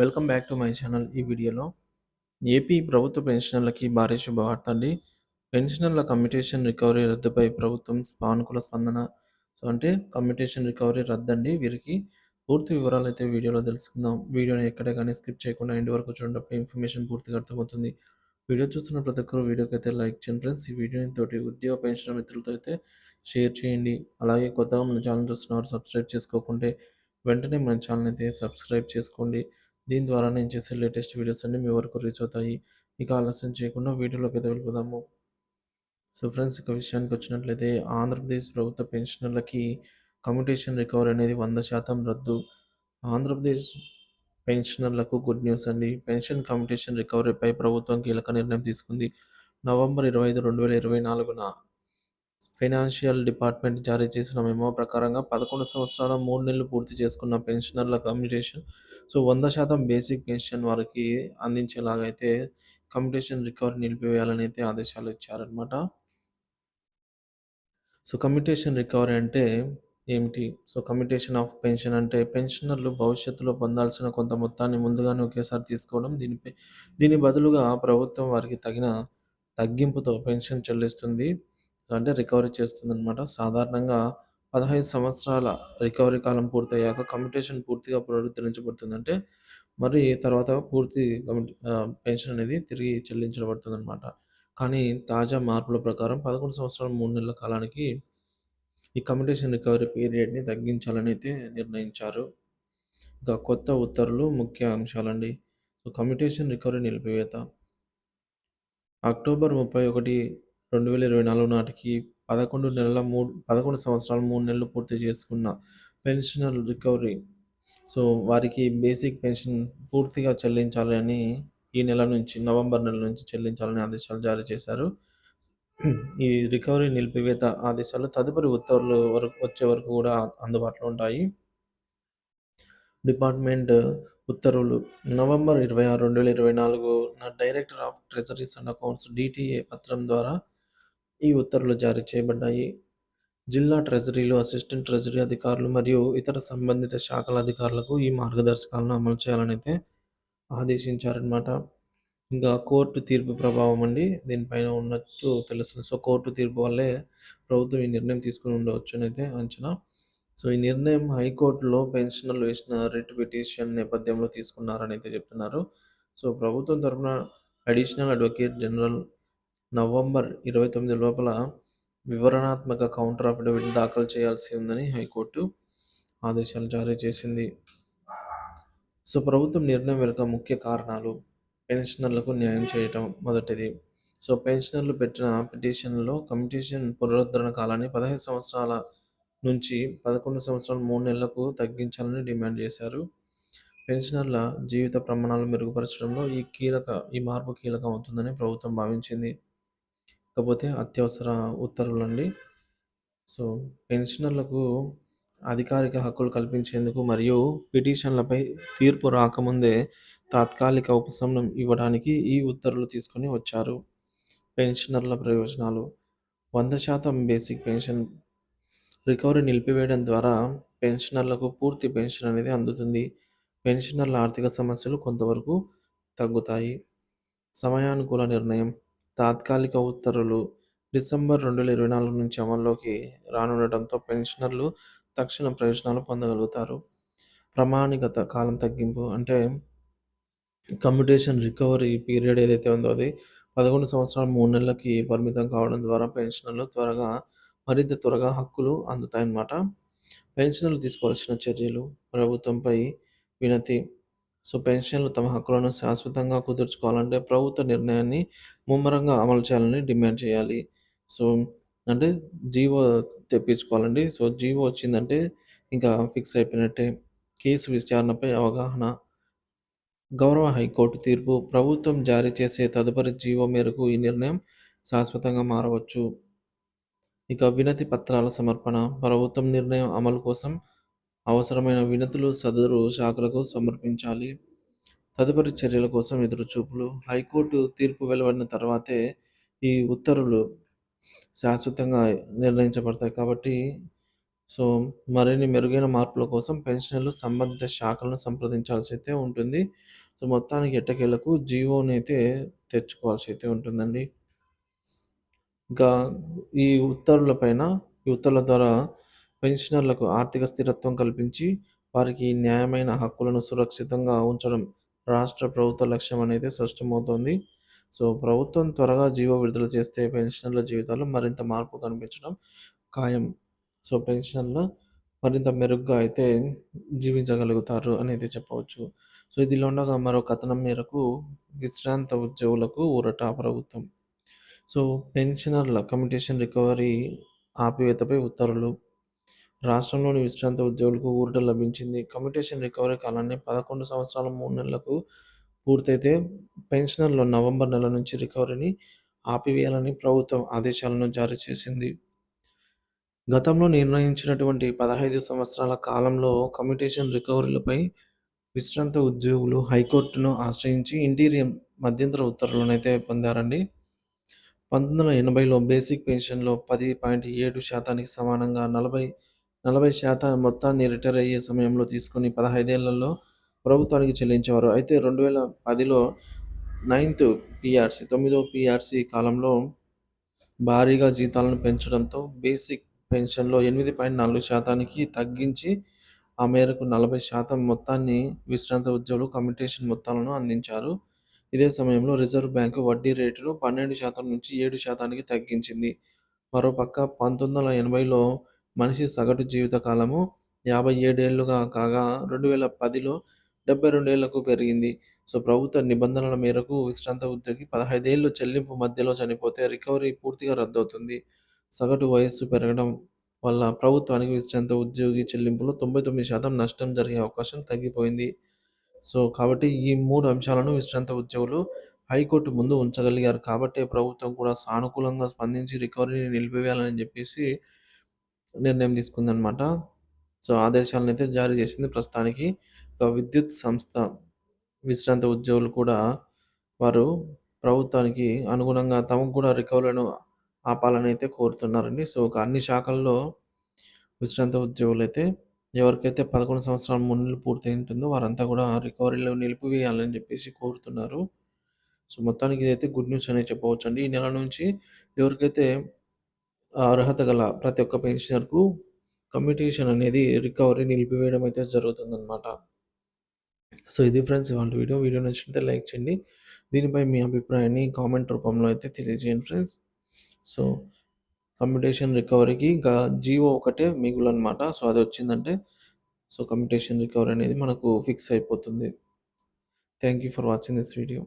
Welcome back to my channel. ఈ వీడియోలో AP ప్రభుత్వ పెన్షనర్లకి భారీ శుభవార్త అండి. పెన్షనర్ల కమ్యూటేషన్ రికవరీ రద్దుపై ప్రభుత్వం సానుకూల స్పందన. సో, అంటే కమ్యూటేషన్ రికవరీ రద్దండి వీరికి. పూర్తి వివరాలు అయితే వీడియోలో తెలుసుకుందాం. వీడియోని ఎక్కడ కానీ స్కిప్ చేయకుండా ఎండ్ వరకు చూడటప్పుడు ఇన్ఫర్మేషన్ పూర్తిగా అర్థమవుతుంది. వీడియో చూస్తున్న ప్రతి ఒక్కరు వీడియోకైతే లైక్ చేయండి ఫ్రెండ్స్. ఈ వీడియోని తోటి ఉద్యోగ పెన్షనర్ మిత్రులతో అయితే షేర్ చేయండి. అలాగే కొత్తగా మన ఛానల్ చూస్తున్నవారు సబ్స్క్రైబ్ చేసుకోకుంటే వెంటనే మన ఛానల్ అయితే సబ్స్క్రైబ్ చేసుకోండి. దీని ద్వారా నేను చేసే లేటెస్ట్ వీడియోస్ అన్నీ మీ వరకు రీచ్ అవుతాయి. ఇక ఆలస్యం చేయకుండా వీడియోలోకి అయితే వెళ్ళిపోదాము. సో ఫ్రెండ్స్ ఇక విషయానికి వచ్చినట్లయితే ఆంధ్రప్రదేశ్ ప్రభుత్వ పెన్షనర్లకి కమ్యూటేషన్ రికవరీ అనేది వంద శాతం రద్దు. ఆంధ్రప్రదేశ్ పెన్షనర్లకు గుడ్ న్యూస్ అండి. పెన్షన్ కమ్యూటేషన్ రికవరీపై ప్రభుత్వం కీలక నిర్ణయం తీసుకుంది. నవంబర్ ఇరవై ఐదు రెండు వేల ఇరవై నాలుగున ఫైనాన్షియల్ డిపార్ట్మెంట్ జారీ చేసిన మెమో ప్రకారంగా పదకొండు సంవత్సరాల మూడు నెలలు పూర్తి చేసుకున్న పెన్షనర్ల కమ్యుటేషన్ సో వంద శాతం బేసిక్ పెన్షన్ వారికి అందించేలాగా అయితే కమ్యుటేషన్ రికవరీ నిలిపివేయాలని అయితే ఆదేశాలు ఇచ్చారనమాట సో కమ్యుటేషన్ రికవరీ అంటే ఏమిటి? సో కమ్యుటేషన్ ఆఫ్ పెన్షన్ అంటే పెన్షనర్లు భవిష్యత్తులో పొందాల్సిన కొంత మొత్తాన్ని ముందుగానే ఒకేసారి తీసుకోవడం. దీనిపై దీని బదులుగా ప్రభుత్వం వారికి తగిన తగ్గింపుతో పెన్షన్ చెల్లిస్తుంది. అంటే రికవరీ చేస్తుందన్నమాట. సాధారణంగా పదహైదు సంవత్సరాల రికవరీ కాలం పూర్తయ్యాక కమ్యూటేషన్ పూర్తిగా పునరుద్ధరించబడుతుంది అంటే మరి తర్వాత పూర్తి పెన్షన్ అనేది తిరిగి చెల్లించబడుతుంది అనమాట కానీ తాజా మార్పుల ప్రకారం పదకొండు సంవత్సరాల మూడు నెలల కాలానికి ఈ కమ్యూటేషన్ రికవరీ పీరియడ్ని తగ్గించాలని అయితే నిర్ణయించారు. ఇక కొత్త ఉత్తర్వులు ముఖ్య అంశాలండి. సో కమ్యూటేషన్ రికవరీ నిలిపివేత. అక్టోబర్ ముప్పై ఒకటి రెండు వేల ఇరవై నాలుగు నాటికి పదకొండు నెలల మూడు పదకొండు సంవత్సరాలు మూడు నెలలు పూర్తి చేసుకున్న పెన్షనర్ రికవరీ. సో వారికి బేసిక్ పెన్షన్ పూర్తిగా చెల్లించాలని ఈ నెల నుంచి నవంబర్ నెల నుంచి చెల్లించాలని ఆదేశాలు జారీ చేశారు. ఈ రికవరీ నిలిపివేత ఆదేశాలు తదుపరి ఉత్తర్వులు వరకు వచ్చే వరకు కూడా అందుబాటులో ఉంటాయి. డిపార్ట్మెంట్ ఉత్తర్వులు. నవంబర్ ఇరవై ఆరు రెండు వేల ఇరవై నాలుగు నా director of treasuries and accounts DTA పత్రం ద్వారా ఈ ఉత్తర్వులు జారీ చేయబడ్డాయి. జిల్లా ట్రెజరీలు అసిస్టెంట్ ట్రెజరీ అధికారులు మరియు ఇతర సంబంధిత శాఖల అధికారులకు ఈ మార్గదర్శకాలను అమలు చేయాలని అయితే ఆదేశించారనమాట ఇంకా కోర్టు తీర్పు ప్రభావం అండి. దీనిపైన ఉన్నట్టు తెలుస్తుంది. సో కోర్టు తీర్పు వల్లే ప్రభుత్వం ఈ నిర్ణయం తీసుకుని ఉండవచ్చు అని అయితే అంచనా. సో ఈ నిర్ణయం హైకోర్టులో పెన్షనర్లు వేసిన రిట్ పిటిషన్ నేపథ్యంలో తీసుకున్నారని అయితే చెప్తున్నారు. సో ప్రభుత్వం తరఫున అడిషనల్ అడ్వకేట్ జనరల్ నవంబర్ ఇరవై తొమ్మిది లోపల వివరణాత్మక కౌంటర్ అఫిడవిట్ దాఖలు చేయాల్సి ఉందని హైకోర్టు ఆదేశాలు జారీ చేసింది. సో ప్రభుత్వం నిర్ణయం వెనుక ముఖ్య కారణాలు పెన్షనర్లకు న్యాయం చేయటం మొదటిది. సో పెన్షనర్లు పెట్టిన పిటిషన్లో కమిటీషన్ పునరుద్ధరణ కాలాన్ని పదహైదు సంవత్సరాల నుంచి పదకొండు సంవత్సరాలు మూడు నెలలకు తగ్గించాలని డిమాండ్ చేశారు. పెన్షనర్ల జీవిత ప్రమాణాలు మెరుగుపరచడంలో ఈ కీలక ఈ మార్పు కీలకం అవుతుందని ప్రభుత్వం భావించింది. కాకపోతే అత్యవసర ఉత్తర్వులు అండి సో పెన్షనర్లకు అధికారిక హక్కులు కల్పించేందుకు మరియు పిటిషన్లపై తీర్పు రాకముందే తాత్కాలిక ఉపశమనం ఇవ్వడానికి ఈ ఉత్తర్వులు తీసుకొని వచ్చారు. పెన్షనర్ల ప్రయోజనాలు. వంద శాతం బేసిక్ పెన్షన్ రికవరీ నిలిపివేయడం ద్వారా పెన్షనర్లకు పూర్తి పెన్షన్ అనేది అందుతుంది. పెన్షనర్ల ఆర్థిక సమస్యలు కొంతవరకు తగ్గుతాయి. సమయానుకూల నిర్ణయం. తాత్కాలిక ఉత్తర్వులు డిసెంబర్ రెండు వేల ఇరవై నాలుగు నుంచి అమల్లోకి రానుండటంతో పెన్షనర్లు తక్షణ ప్రయోజనాలు పొందగలుగుతారు. ప్రామాణికత కాలం తగ్గింపు అంటే కమ్యూటేషన్ రికవరీ పీరియడ్ ఏదైతే ఉందో అది పదకొండు సంవత్సరాలు మూడు నెలలకి పరిమితం కావడం ద్వారా పెన్షనర్లు త్వరగా మరింత త్వరగా హక్కులు అందుతాయన్నమాట. పెన్షనర్లు తీసుకోవాల్సిన చర్యలు ప్రభుత్వంపై వినతి సో పెన్షన్లు తమ హక్కులను శాశ్వతంగా కుదుర్చుకోవాలంటే ప్రభుత్వ నిర్ణయాన్ని ముమ్మరంగా అమలు చేయాలని డిమాండ్ చేయాలి. సో అంటే జీవో తెప్పించుకోవాలండి. సో జీవో వచ్చిందంటే ఇంకా ఫిక్స్ అయిపోయినట్టే కేసు విచారణపై అవగాహన. గౌరవ హైకోర్టు తీర్పు. ప్రభుత్వం జారీ చేసే తదుపరి జీవో మేరకు ఈ నిర్ణయం శాశ్వతంగా మారవచ్చు. ఇక వినతి పత్రాల సమర్పణ. ప్రభుత్వం నిర్ణయం అమలు కోసం అవసరమైన వినతులు సదరు శాఖలకు సమర్పించాలి తదుపరి చర్యల కోసం ఎదురుచూపులు హైకోర్టు తీర్పు వెలువడిన తర్వాతే ఈ ఉత్తర్వులు శాశ్వతంగా నిర్ణయించబడతాయి కాబట్టి సో, మరిన్ని మెరుగైన మార్పుల కోసం పెన్షన్లు సంబంధిత శాఖలను సంప్రదించాల్సి అయితే ఉంటుంది. సో, మొత్తానికి ఎట్టకేలకు అయితే తెచ్చుకోవాల్సి అయితే ఉంటుందండి. ఇంకా ఈ ఉత్తర్వుల పైన ఈ ఉత్తర్వుల ద్వారా పెన్షనర్లకు ఆర్థిక స్థిరత్వం కల్పించి, వారికి న్యాయమైన హక్కులను సురక్షితంగా ఉంచడం రాష్ట్ర ప్రభుత్వ లక్ష్యం అనేది స్పష్టమవుతోంది. సో, ప్రభుత్వం త్వరగా జీవో విడుదల చేస్తే పెన్షనర్ల జీవితాల్లో మరింత మార్పు కనిపించడం ఖాయం. సో, పెన్షనర్లు మరింత మెరుగ్గా అయితే జీవించగలుగుతారు అనేది చెప్పవచ్చు. సో, ఇదిలో ఉండగా మరో కథనం మేరకు విశ్రాంత ఉద్యోగులకు ఊరట ప్రభుత్వం. సో, పెన్షనర్ల కమ్యూటేషన్ రికవరీ ఆపివేతపై ఉత్తర్వులు. రాష్ట్రంలోని విశ్రాంత ఉద్యోగులకు ఊరట లభించింది. కమ్యూటేషన్ రికవరీ కాలాన్ని 11 సంవత్సరాల మూడు నెలలకు పూర్తయితే పెన్షనర్లు నవంబర్ నెల నుంచి రికవరీని ఆపివేయాలని ప్రభుత్వం ఆదేశాలను జారీ చేసింది. గతంలో నిర్ణయించినటువంటి 15 సంవత్సరాల కాలంలో కమ్యూటేషన్ రికవరీలపై విశ్రాంత ఉద్యోగులు హైకోర్టును ఆశ్రయించి ఇంటీరియం మధ్యంతర ఉత్తర్వులనైతే పొందారండి. 1980లో బేసిక్ పెన్షన్‌లో 10.7 శాతానికి సమానంగా 40, 40 శాతం మొత్తాన్ని రిటైర్ అయ్యే సమయంలో తీసుకొని 15 ఏళ్ళలో ప్రభుత్వానికి చెల్లించేవారు. అయితే 2010లో నైన్త్ పిఆర్సీ తొమ్మిదో పీఆర్సీ కాలంలో భారీగా జీతాలను పెంచడంతో బేసిక్ పెన్షన్‌లో 8.4 శాతానికి తగ్గించి ఆ మేరకు 40 శాతం మొత్తాన్ని విశ్రాంత ఉద్యోగులు కమ్యూటేషన్ మొత్తాలను అందించారు. ఇదే సమయంలో రిజర్వ్ బ్యాంకు వడ్డీ రేటును 12 శాతం నుంచి ఏడు శాతానికి తగ్గించింది. మరోపక్క 1980లో మనిషి సగటు జీవిత కాలము 57 ఏళ్ళుగా కాగా 2010లో 72 ఏళ్ళకు పెరిగింది. సో, ప్రభుత్వ నిబంధనల మేరకు విశ్రాంత ఉద్యోగి పదహైదేళ్ళు చెల్లింపు మధ్యలో చనిపోతే రికవరీ పూర్తిగా రద్దవుతుంది. సగటు వయస్సు పెరగడం వల్ల ప్రభుత్వానికి విశ్రాంత ఉద్యోగి చెల్లింపులో 99 శాతం నష్టం జరిగే అవకాశం తగ్గిపోయింది. సో, కాబట్టి ఈ మూడు అంశాలను విశ్రాంత ఉద్యోగులు హైకోర్టు ముందు ఉంచగలిగారు కాబట్టి ప్రభుత్వం కూడా సానుకూలంగా స్పందించి రికవరీని నిలిపివేయాలని చెప్పేసి నిర్ణయం తీసుకుందనమాట. సో, ఆదేశాలనైతే జారీ చేసింది ప్రస్తుతానికి. ఒక విద్యుత్ సంస్థ విశ్రాంత ఉద్యోగులు కూడా వారు ప్రభుత్వానికి అనుగుణంగా తమకు కూడా రికవరీలను ఆపాలని అయితే కోరుతున్నారండి. సో, ఒక అన్ని శాఖల్లో విశ్రాంత ఉద్యోగులు అయితే ఎవరికైతే 11 సంవత్సరాల 3 నెలలు పూర్తయి ఉంటుందో వారంతా కూడా రికవరీలో నిలిపివేయాలని చెప్పేసి కోరుతున్నారు. సో, మొత్తానికి ఇదైతే గుడ్ న్యూస్ అనే చెప్పవచ్చండి. ఈ నెల నుంచి ఎవరికైతే అర్హత గల ప్రతి ఒక్క పెన్షనర్‌కు కమ్యూటేషన్ అనేది రికవరీ నిలిపివేయడం అయితే జరుగుతుందన్నమాట సో, ఇది ఫ్రెండ్స్ ఇవాళ వీడియో. వీడియో నచ్చితే లైక్ చేయండి. దీనిపై మీ అభిప్రాయాన్ని కామెంట్ రూపంలో అయితే తెలియజేయండి ఫ్రెండ్స్. సో, కమ్యూటేషన్ రికవరీకి ఇంకా జీవో ఒకటే మిగులనమాట. సో, అది వచ్చిందంటే సో, కమ్యూటేషన్ రికవరీ అనేది మనకు ఫిక్స్ అయిపోతుంది. Thank you for watching this video.